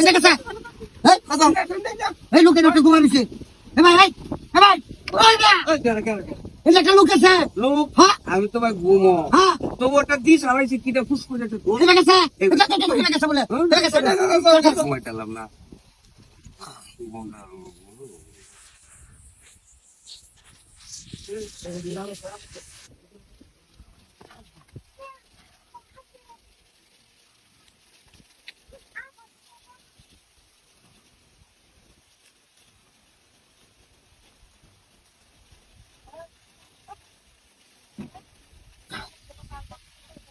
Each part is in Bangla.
ఎందుకు సార్ এই লোকের একটা ঘুমা দিছে এ ভাই ভাই এ ভাই ওই না এটা একটা লোক আছে। লোক? হ্যাঁ। আমি তো ঘুমো। হ্যাঁ। তো ওটা দিস হারাইছি কিটা ফুস করে একটা ঘুম। এটা গেছে এটা গেছে বলে। এটা গেছে। সময় পেলাম না। ওই আদে ভালো না আদে না আদে বে বে বে বে বে এটা গেছে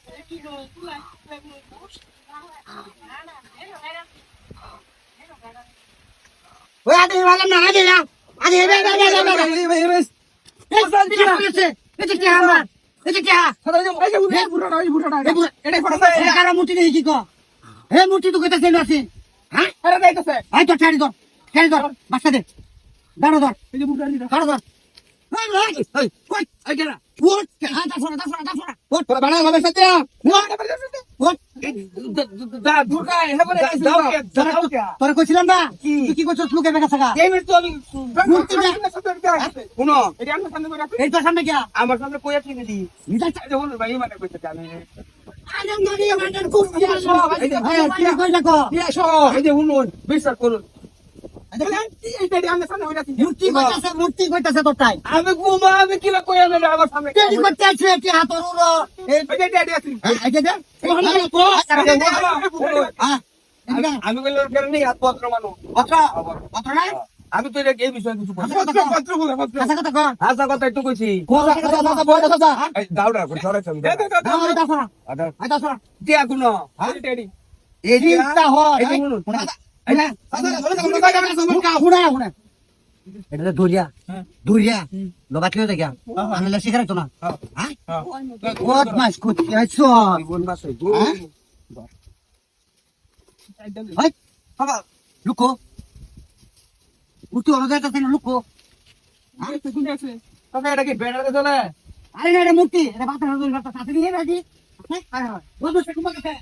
এটা কি আমার এটা কি এটা কারা মূর্তি দেখি কি কো হে মূর্তি তো কইতাছে না আছে হ্যাঁ এই তো ছাড়ি ধর ছাড়ি ধর বাচ্চা দে দাঁড়ো ধর দাঁড়ো ধর কই, এই কেনা? হ্যাঁ, দাঁড় দাঁড় দাঁড় উঠ, উঠ। তোরে কইছিলাম না? কি? করছিস বেকা থাকা এই তোর সামনে গিয়া আমার সামনে ভাই মানে কইতে আমি? কি এই বিশ্বাস করুন। মূর্তি কইতাছে তোর তাই আমি ঘুমা আমি কিলা কইয়া নেবে আমার সামনে টেডি করতে আছে কি? হাতর উড়ো এই ড্যাডি আছে এই, যে আমি কইলে কেন হাত পত্র মানো পত্র পত্র আমি তো এই বিষয়ে কিছু আশা কথা একটু কইছি দাউডা হয়। এটা ধরিয়া ধরিয়া লোবা কেউ দেখা আনলে শিখারে তো না হ্যাঁ কত মাস করতে আইছো কোন বাসে হ্যাঁ? হাই বাবা লুকো এটা কি বেড়াতে চলে আরে না এটা মূর্তি এটা বাতা হবে বাতা সাথে নিয়ে রাজি হ্যাঁ বন্ধু সে কুমার কাছে